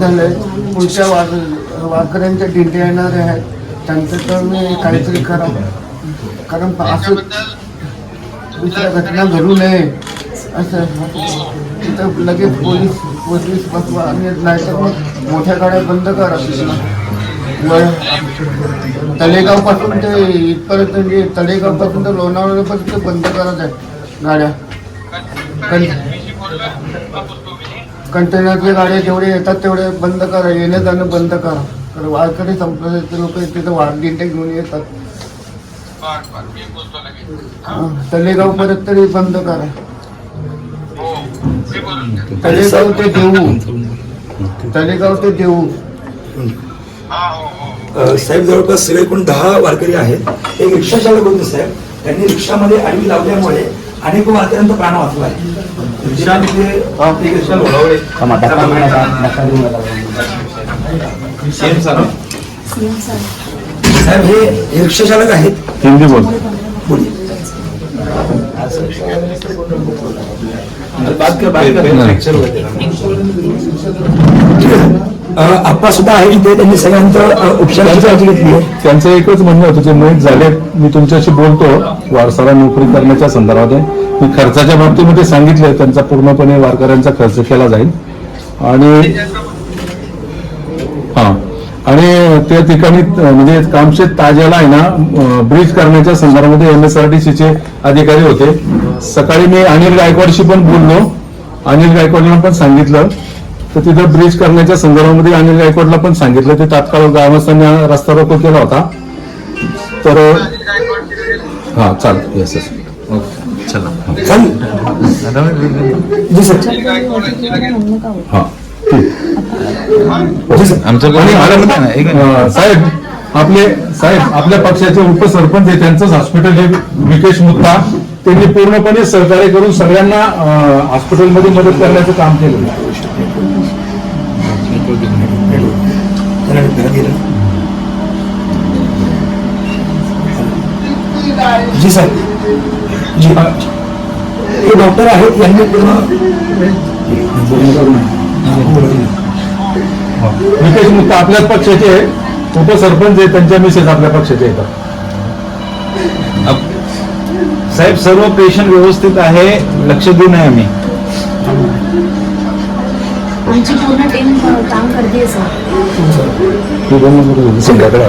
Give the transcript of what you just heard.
झालंय पुढच्या वार वारकऱ्यांच्या दिंड्या येणार आहेत. त्यांचं तर मी काहीतरी करावं कारण असं दुसऱ्या घटना घडू नये. असं. तिथं लगेच पोलीस पोलीस बसवा आणि नाहीतर मग मोठ्या गाड्या बंद करा. व तळेगावपासून ते इथपर्यंत म्हणजे तळेगावपासून तर लोणावळ्यापर्यंत बंद करत आहे गाड्या. कंटेनरच्या गाड्या जेवढे येतात तेवढे बंद करा येणं जाणं बंद करा. तर वारकरी संप्रदायाचे लोक तिथं वाढ दिंडे घेऊन येतात. हं, तळेगाव परत तरी बंद करा. तळेगाव ते देऊ. तळेगाव ते देऊ. अ, साहेब जवळपास सगळे एकूण दहा वारकरी आहेत. एक रिक्षा चालक होते साहेब. त्यांनी रिक्षामध्ये आडवी लावल्यामुळे अनेक वारकऱ्यांचा प्राण वाचला लोळवले. साहेब? हे. हे रिक्षा चालक आहेत. हिंदी बोल. अ, आप्पा सुद्धा आहे इथे त्यांनी सगळ्यांचं अ, उपचाराची काळजी घेतली आहे. त्यांचं एकच म्हणणं होतं जे मयत झाले मी तुमच्याशी बोलतो वारसाला नोकरी करण्याच्या संदर्भात मी खर्चाच्या बाबतीमध्ये सांगितले त्यांचा पूर्णपणे वारकऱ्यांचा खर्च केला जाईल. आणि हा. आणि त्या ठिकाणी म्हणजे कामशेत ताज्याला आहे ना ब्रिज करण्याच्या संदर्भामध्ये एम एस आर टी सीचे अधिकारी होते. सकाळी मी अनिल गायकवाडशी पण बोललो. अनिल गायकवाडला पण सांगितलं. तर तिथं ब्रिज करण्याच्या संदर्भामध्ये अनिल गायकवाडला पण सांगितलं. ते तात्काळ ग्रामस्थांनी रस्ता रोको केला होता. तर हा चालेल. येस येस जी सर. हा. अं, साहेब आपले साहेब आपल्या पक्षाचे उपसरपंच आहे त्यांचंच हॉस्पिटल हे विकेश मुत्ता. त्यांनी पूर्णपणे सहकार्य करून सगळ्यांना हॉस्पिटलमध्ये मदत करण्याचं काम केलं जी सर. जी हे. डॉक्टर आहेत यांनी पूर्ण विकेश मुत्ता आपल्याच पक्षाचे आहे उपसरपंच आहे त्यांच्या मिसेस आपल्या पक्षाचे येतात साहेब सर्व पेशंट व्यवस्थित आहे लक्ष देऊन आहे आम्ही. आमची पूर्ण टीम काम करते सर. संध्याकडे